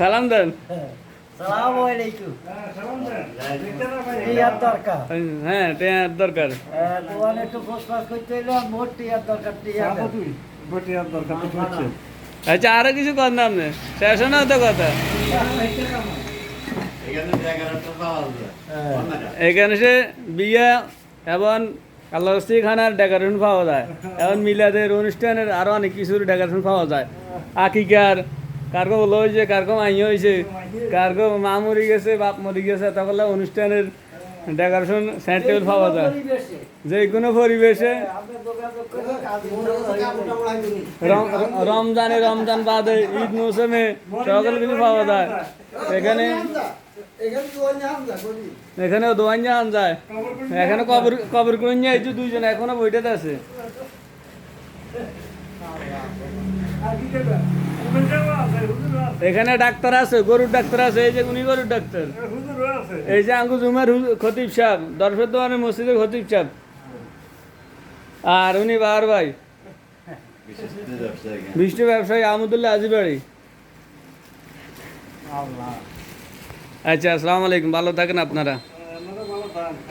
সালাম দেন। সালাম দরকার। হ্যাঁ টেয়ার দরকার। দরকার আচ্ছা আরও কিছু কর নাম নে শেষ না তো কথা। এখানে সে বিয়ে এবং কালস্তি খানার ডেকোরেশন পাওয়া যায়। এবং মিলাদের অনুষ্ঠানের আরও অনেক কিছুর ডেকোরেশন পাওয়া যায়। আকিকার কারকো হলো হয়েছে কারকো মাই হয়েছে কারকো মা মরি গেছে, বাপ মরি গেছে তখন অনুষ্ঠানের ডেকোরেশন সেন্টেল পাওয়া যায়। যে কোনো পরিবেশে রমজানে রমজান বাদে ঈদ, মৌসুমে সকল কিছু পাওয়া যায়। এখানে এখানেও দোয়ান যায়। এখানে কবর কবর করে নিয়ে দুইজন এখনও বইটাতে আছে। এখানে ডাক্তার আছে গরুর ডাক্তার আছে এই যে উনি গরুর ডাক্তার। এই যে আঙ্গু জুমার হু- খতিব সাহেব দর্শক দোয়ানের মসজিদের খতিব সাহেব। আর উনি বাবার ভাই। বিষ্ণু ব্যবসায়ী আহমদুল্লাহ আজিবাড়ি। আচ্ছা আসসালামু আলাইকুম ভালো থাকেন আপনারা।